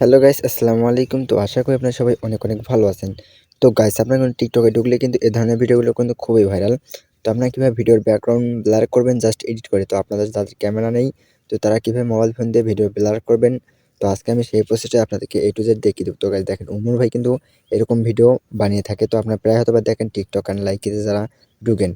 Hello guys আসসালামু আলাইকুম। তো আশা করি আপনারা সবাই অনেক অনেক ভালো আছেন। তো গাইস আপনারা কিন্তু টিকটকে ঢুকলে কিন্তু এ ধরনের ভিডিওগুলো কিন্তু খুবই ভাইরাল তো আপনারা কীভাবে ভিডিওর ব্যাকগ্রাউন্ড ব্লার করবেন জাস্ট এডিট করে? তো আপনাদের যাদের ক্যামেরা নেই, তো তারা কীভাবে মোবাইল ফোন দিয়ে ভিডিও ব্লার করবেন? তো আজকে আমি সেই প্রসেসটা আপনাদেরকে এ টু জেড দেখিয়ে দেবো। তো গাইস দেখেন, উমর ভাই কিন্তু এরকম ভিডিও বানিয়ে থাকে। তো আপনারা প্রায় হয়তোবা দেখেন টিকটক অ্যান্ড লাইকিতে যারা ঢুকেন।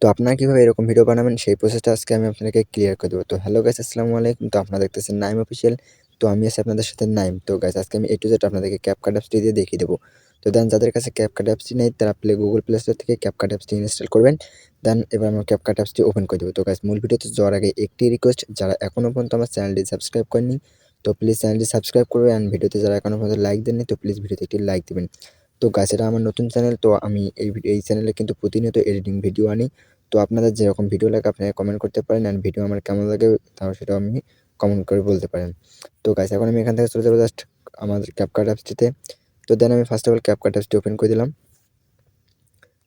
তো আপনারা কীভাবে এরকম ভিডিও বানাবেন? সেই প্রসেসটা আজকে আমি আপনাদেরকে ক্লিয়ার করে দেবো। তো হ্যালো গাইস আসসালামু আলাইকুম। তো আপনারা দেখতেছেন নাইম অফিসিয়াল তো আমি আছি আপনাদের সাথে নাইম। তো গাইস আজকে আমি এ টু জেড আপনাদেরকে ক্যাপকাট অ্যাপসটি দিয়ে দেখিয়ে দেবো। তো দেন যাদের কাছে ক্যাপকাট অ্যাপসটি নেই, তারা প্লে গুগল প্লে স্টোর থেকে ক্যাপকাট অ্যাপসটি ইনস্টল করবেন। দেন এবার আমার ক্যাপকাট অ্যাপসটি ওপেন করে দেবো। তো গাইস মূল ভিডিওতে যাওয়ার আগে একটি রিকোয়েস্ট যারা এখনও পর্যন্ত আমার চ্যানেলটি সাবস্ক্রাইব করেনি তো প্লিজ চ্যানেলটি সাবস্ক্রাইব করবে। অ্যান্ড ভিডিওতে যারা এখনও পর্যন্ত লাইক দেননি, তো প্লিজ ভিডিওতে একটি লাইক দেবেন। তো গাছ এটা আমার নতুন চ্যানেল তো আমি এই এই চ্যানেলে কিন্তু প্রতিনিয়ত এডিটিং ভিডিও আনি। তো আপনাদের যেরকম ভিডিও লাগে, আপনারা কমেন্ট করতে পারেন। অ্যান্ড ভিডিও আমার কেমন লাগে, তাও সেটাও আমি কমেন্ট করে বলতে পারেন। তো গাইস এখন আমি এখান থেকে চলে যাব জাস্ট আমাদের ক্যাপকাট অ্যাপসটিতে তো দেন আমি ফার্স্ট অফ অল ক্যাপকাট অ্যাপসটি ওপেন করে দিলাম।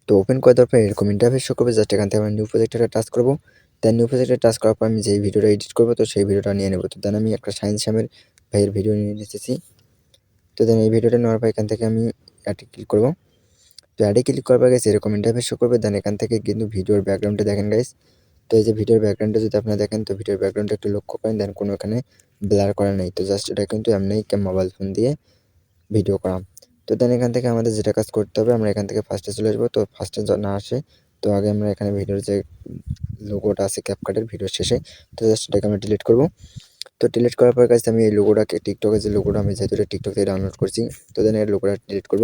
তো ওপেন করে দেওয়ার পর এরকম ইন্টারফেস শো করবে জাস্ট এখান থেকে আমি নিউ প্রজেক্টটা টাচ করব। দেন নিউ প্রজেক্টে টাচ করার পর আমি যেই ভিডিওটা এডিট করব, তো সেই ভিডিওটা নিয়ে নেব। তো দেন আমি একটা সায়েন্স শ্যামের ভাইয়ের ভিডিও নিয়ে এসেছি তো দেন এই ভিডিওটা নেওয়ার পর এখান থেকে আমি অ্যাডে ক্লিক করব। তো অ্যাডে ক্লিক করার পর গেছে এরকম ইন্টারফেস শো করবে। দেন এখান থেকে কিন্তু ভিডিওর ব্যাকগ্রাউন্ডটা দেখেন গাইস তো এই যে ভিডিওর ব্যাকগ্রাউন্ডে যদি আপনারা দেখেন, তো ভিডিওর ব্যাকগ্রাউন্ডটা একটু লক্ষ্য করেন, দেন কোনো এখানে ব্লার করা নেই। তো জাস্ট এটা কিন্তু এমনিই মোবাইল ফোন দিয়ে ভিডিও করা। তো দেন এখান থেকে আমাদের যেটা কাজ করতে হবে, আমরা এখান থেকে ফার্স্টে চলে আসব। তো ফার্স্টে না আসে, তো আগে আমরা এখানে ভিডিওর যে লোগোটা আছে ক্যাপকাটের ভিডিও শেষে, তো জাস্ট এটাকে আমরা ডিলিট করব। তো ডিলিট করার পর কাছে আমি এই লোগোটাকে টিকটকে যে লোগোটা আমি যেহেতু টিকটক থেকে ডাউনলোড করছি, তো দেন এর লোগোটা ডিলিট করব।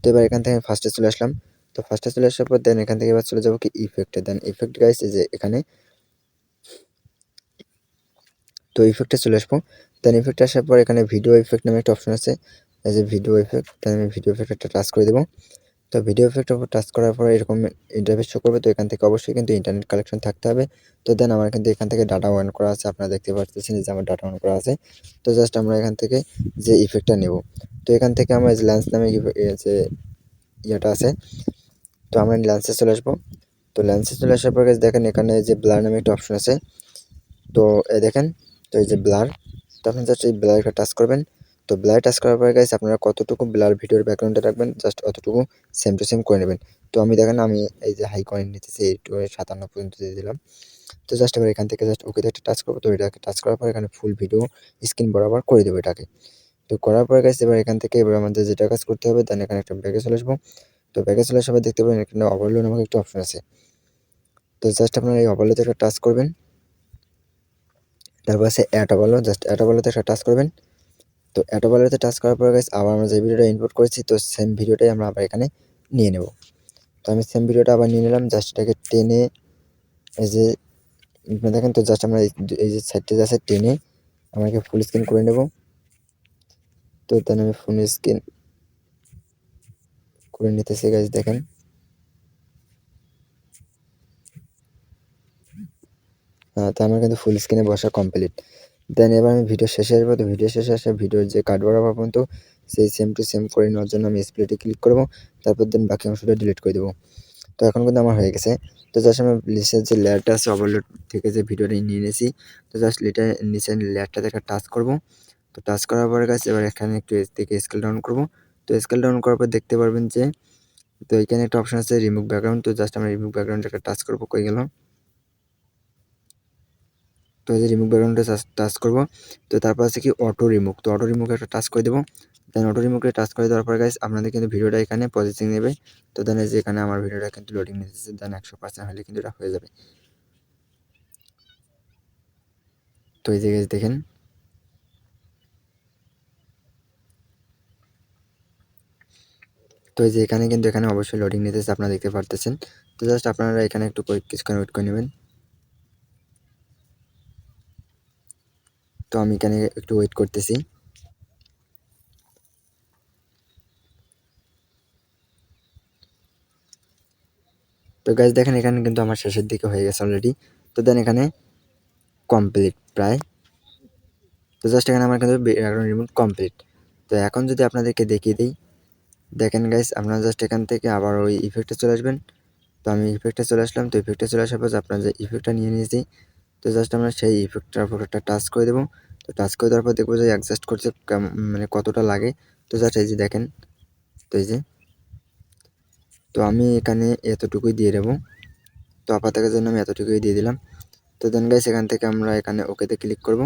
তো এবার এখান থেকে আমি ফার্স্টে চলে আসলাম। তো ফার্স্টে চলে আসার পর দেন এখান থেকে এবার চলে যাব কি ইফেক্টে দেন ইফেক্ট গাইস যে এখানে তো ইফেক্টে চলে আসব। দেন ইফেক্টে আসার পর এখানে ভিডিও ইফেক্ট নামে একটা অপশন আছে। এই যে ভিডিও ইফেক্ট দেন আমি ভিডিও ইফেক্টটা টাচ করে দেবো। তো ভিডিও ইফেক্টের উপর টাচ করার পর এরকম ইন্টারফেস শো করবে, তো এখান থেকে অবশ্যই কিন্তু ইন্টারনেট কালেকশন থাকতে হবে। তো দেন আমার কিন্তু এখান থেকে ডাটা অন করা আছে, আপনারা দেখতে পাচ্ছেন যে আমার ডাটা অন করা আছে। তো জাস্ট আমরা এখান থেকে যে ইফেক্টটা নেব। তো এখান থেকে আমার ল্যান্স নামে যে ইয়েটা আছে তো আমরা ল্যান্সে চলে আসব। তো ল্যান্সে চলে আসার পর দেখেন এখানে যে ব্লার নামে একটা অপশন আছে। তো এ দেখেন, তো এই যে ব্লার তো আপনি জাস্ট এই ব্লারটা টাচ করবেন। তো ব্লার টাচ করার পরে গাইস আপনারা কতটুকু ব্লার ভিডিওর ব্যাকগ্রাউন্ডে রাখবেন জাস্ট অতটুকু সেম টু সেম করে নেবেন। তো আমি দেখেন, আমি এই যে হাই করে নিতেছি এইটু সাতান্ন পর্যন্ত দিয়ে দিলাম। তো জাস্ট এবার এখান থেকে জাস্ট ওকে একটা টাচ করব। তো এটাকে টাচ করার পর এখানে ফুল ভিডিও স্ক্রিন বরাবর করে দেবো এটাকে। তো করার পরে গাইস এবার এখান থেকে এবার আমাদের যেটা কাজ করতে হবে দেন এখানে একটা ব্যাগে চলে আসব। তো ব্যাগে চলে আসার দেখতে পাবেন এখানে ওভারলো নামক একটা অপশন আছে। তো জাস্ট আপনারা এই ওভারলোতে একটা টাচ করবেন। তারপর আছে অ্যাট ওভারলো জাস্ট অ্যাট ওভারলোতে একটা টাচ করবেন। তো অ্যাটোবালোতে টাচ করার পর গাইস আবার আমরা যে ভিডিওটা ইনপুট করেছি, তো সেম ভিডিওটাই আমরা আবার এখানে নিয়ে নেব। তো আমি সেম ভিডিওটা আবার নিয়ে নিলাম জাস্ট এটাকে টেনে এই যে দেখেন তো জাস্ট আমরা এই যে সাইডটা আছে, টেনে আমাকে ফুল স্ক্রিন করে নেব। তো তাহলে আমি ফুল স্ক্রিন করে নিতেছি গাইজ দেখেন। হ্যাঁ তো আমার কিন্তু ফুল স্ক্রিনে বসা কমপ্লিট দেন এবার আমি ভিডিও শেষে আসব, তো ভিডিও শেষে আসে ভিডিওর যে বরাবর পর্যন্ত সেই সেম টু সেম করে নেওয়ার জন্য আমি স্প্লিটে ক্লিক করব, তারপর দেন বাকি অংশটা ডিলিট করে দেবো। তো এখন কিন্তু আমার হয়ে গেছে। তো জাস্ট আমি লিস্টের যে লেয়ারটা আছে ওভারলোড থেকে যে ভিডিওটা নিয়ে নিয়েছি, তো জাস্ট লিটার নিচে লেয়ারটা থেকে টাচ করব। তো টাচ করার পরে গাছ এবার এখানে একটু থেকে স্কেল ডাউন করব। তো স্কেল ডাউন করার পর দেখতে পারবেন যে, তো এখানে একটা অপশন আছে রিমুভ ব্যাকগ্রাউন্ড তো জাস্ট আমি রিমুভ ব্যাকগ্রাউন্ডটাকে টাচ করব, কই গেলাম তো এই যে রিমুভ ব্যাকগ্রাউন্ডে টাচ করব, তো তারপর আছে কি অটো রিমুভ তো অটো রিমুভ একটা টাচ করে দেবো। দেন অটো রিমুভে টাচ করে দেওয়ার পর গাইস আপনাদের কিন্তু ভিডিওটা এখানে প্রসেসিং নেবে। তো দেন যে এখানে আমার ভিডিওটা কিন্তু লোডিং নিতেছে দেন একশো পার্সেন্ট হলে কিন্তু এটা হয়ে যাবে। তো এই যে দেখেন তো এই যে এখানে কিন্তু এখানে অবশ্যই লোডিং নিতেছে আপনারা দেখতে পারতেছেন। তো জাস্ট আপনারা এখানে একটু কিছুক্ষণ ওয়েট করে নেবেন। তো আমি এখানে একটু ওয়েট করতেছি। তো গাছ দেখেন এখানে কিন্তু আমার শেষের দিকে হয়ে গেছে অলরেডি তো দেন এখানে কমপ্লিট প্রায়। তো জাস্ট এখানে আমার কিন্তু রিমুভ কমপ্লিট তো এখন যদি আপনাদেরকে দেখিয়ে দিই দেখেন গাইস আপনারা জাস্ট এখান থেকে আবার ওই ইফেক্টে চলে আসবেন। তো আমি ইফেক্টে চলে আসলাম, তো ইফেক্টে চলে আসার পর আপনার যে ইফেক্টটা নিয়ে নিয়েছি, তো জাস্ট আমরা সেই ইফেক্টটার উপর একটা টাচ করে দেবো। তো টাচ করে দেওয়ার পর দেখব যে অ্যাডজাস্ট করছে মানে কতটা লাগে। তো জাস্ট এই যে দেখেন, তো এই যে। তো আমি এখানে এতটুকুই দিয়ে দেবো। তো আপাতকের জন্য আমি এতটুকুই দিয়ে দিলাম। তো দেন গাইস এখান থেকে আমরা এখানে ওকেতে ক্লিক করব।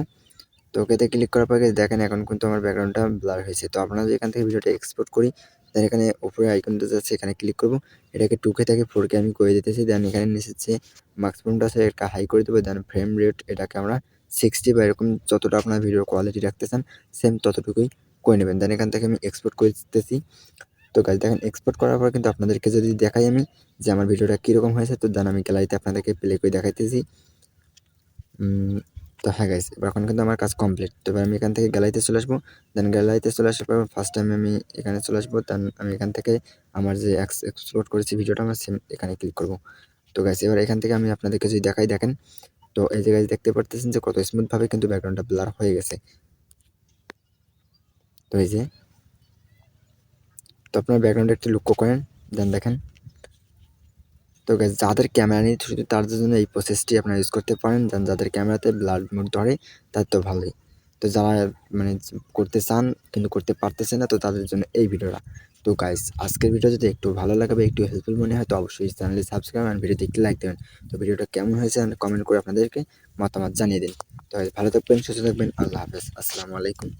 তো ওকেতে ক্লিক করার পরে দেখেন এখন কিন্তু আমার ব্যাকগ্রাউন্ডটা ব্লার হয়েছে। তো আপনারা যদি এখান থেকে ভিডিওটা এক্সপোর্ট করি দেন এখানে উপরে আইকনটা যাচ্ছে, এখানে ক্লিক করব। এটাকে টুকে থেকে ফোরকে আমি করে দিতেছি। দেন এখানে নিচে যে মাক্সিমামটা আছে এটা হাই করে দেবো। দেন ফ্রেম রেট এটাকে আমরা সিক্সটি বা এরকম যতটা আপনার ভিডিওর কোয়ালিটি রাখতে চান সেম ততটুকুই করে নেবেন। দেন এখান থেকে আমি এক্সপোর্ট করে দিতেছি। তো গাছ দেখেন এক্সপোর্ট করার পর কিন্তু আপনাদেরকে যদি দেখাই আমি যে আমার ভিডিওটা কীরকম হয়েছে, তো দেন আমি গ্যালারিতে আপনাদেরকে প্লে করে দেখাইতেছি। তো হ্যাঁ গাইস এখন কিন্তু আমার কাজ কমপ্লিট তো এবার আমি এখান থেকে গ্যালারিতে চলে আসব। দেন গ্যালারিতে চলে আসার পর ফার্স্ট টাইম আমি এখানে চলে আসব। দেন আমি এখান থেকে আমার যে এক্সপোর্ট করেছি ভিডিওটা আমার সেম এখানে ক্লিক করব। তো গাইস এবার এখান থেকে আমি আপনাদেরকে যদি দেখাই, দেখেন। তো এই যে গাইস দেখতে পারতেছেন যে কত স্মুথভাবে কিন্তু ব্যাকগ্রাউন্ডটা ব্লার হয়ে গেছে। তো এই যে, তো আপনার ব্যাকগ্রাউন্ডে একটু লক্ষ্য করেন। দেন দেখেন। তো guys, যাদের ক্যামেরা নেই শুধু তাদের জন্য এই প্রসেসটি আপনারা ইউজ করতে পারেন। যাদের ক্যামেরাতে ব্লার মোড ধরে তার তো ভালোই। তো যারা মানে করতে চান কিন্তু করতে পারতেছে না তো তাদের জন্য এই ভিডিওটা। তো গাইস আজকের ভিডিও যদি একটু ভালো লাগে বা একটু হেল্পফুল মনে হয় তো অবশ্যই চ্যানেলে সাবস্ক্রাইব আর ভিডিও দেখতে লাইক দেবেন। তো ভিডিওটা কেমন হয়েছে কমেন্ট করে আপনাদেরকে মতামত জানিয়ে দিন। তো ভালো থাকবেন সুস্থ থাকবেন আল্লাহ হাফেজ আসসালামু আলাইকুম।